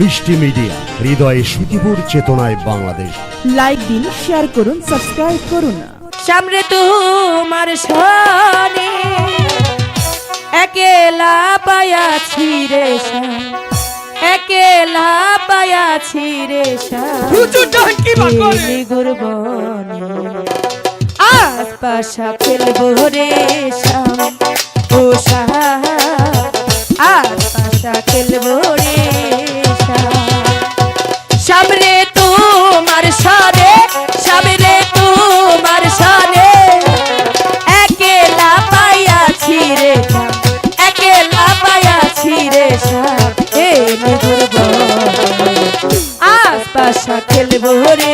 মিষ্টি মিডিয়া হৃদয়ে সুখীপুর চেতনায় বাংলাদেশ। লাইক দিন শেয়ার করুন সাবস্ক্রাইব করুন। সামনে তোমার সনে একেলা পায়াছি রে। একেলা পায়াছি রে গুরবনে আশপাশা ফেলব রে খেলব রে।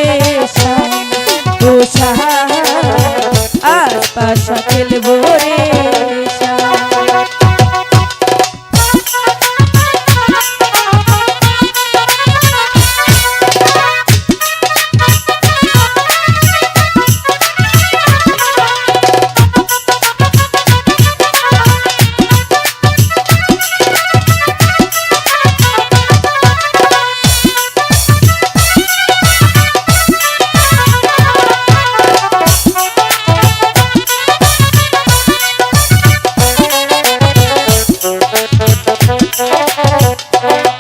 একেলা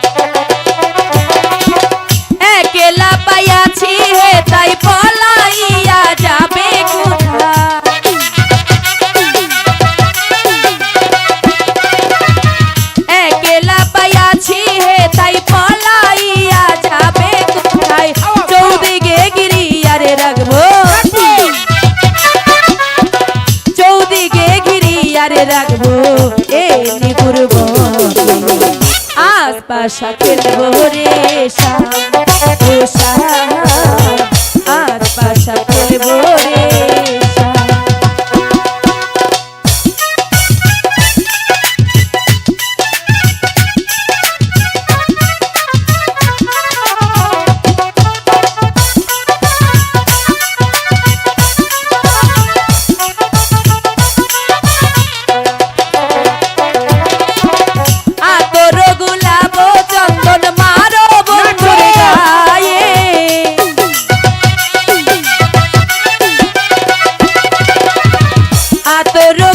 আশপাশা ভোরে রে শ্যাম ও শ্যাম আশপাশা খেলব রে।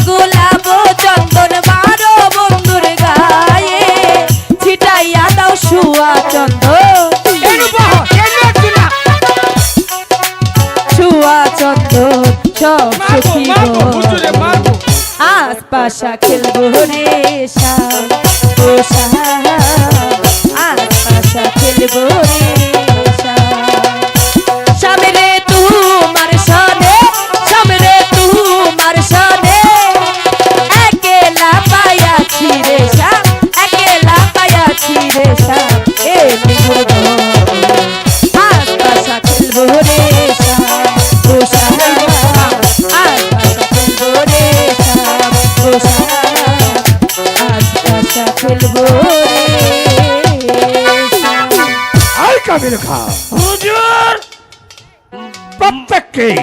গোলাপ চন্দন মারো বন্ধুর গায়ে। ছিটাইয়া দাও শুয়া চন্দন শুয়া চন্দন সব সখী গণ। আশপাশা খেলব রে শ্যাম ও আশপাশা খেলব রে আশপাশা খেলব রে। শ্যাম কাবিল খা। হুজুর! প্রত্যেককেই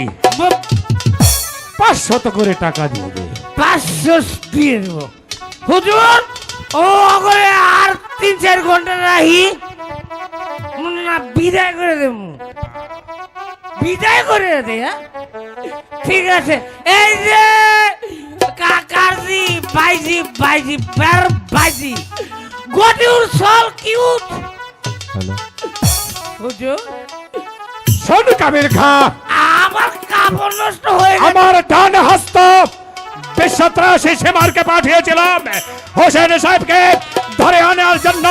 পাঁচশত করে টাকা দিবে পাঁচশো দিয়ে দেবো। হুজুর ও করে আর তিন চার ঘণ্টা রাহি না বিদায় করে দেব। বিদায় করে দে হ্যাঁ? ঠিক আছে। এই যে কাকাজি বাইজি বাইজি পের বাইজি। গদিউর সল কিউট। হ্যালো। ওজো শোন কাবিল খা। আমার কাপড় নষ্ট হয়ে গেছে। আমার ডান হস্ত বিশ্বত্রাসী সীমারকে পাঠিয়েছিলাম। হোসেন সাহেবকে ধরে আনার জন্য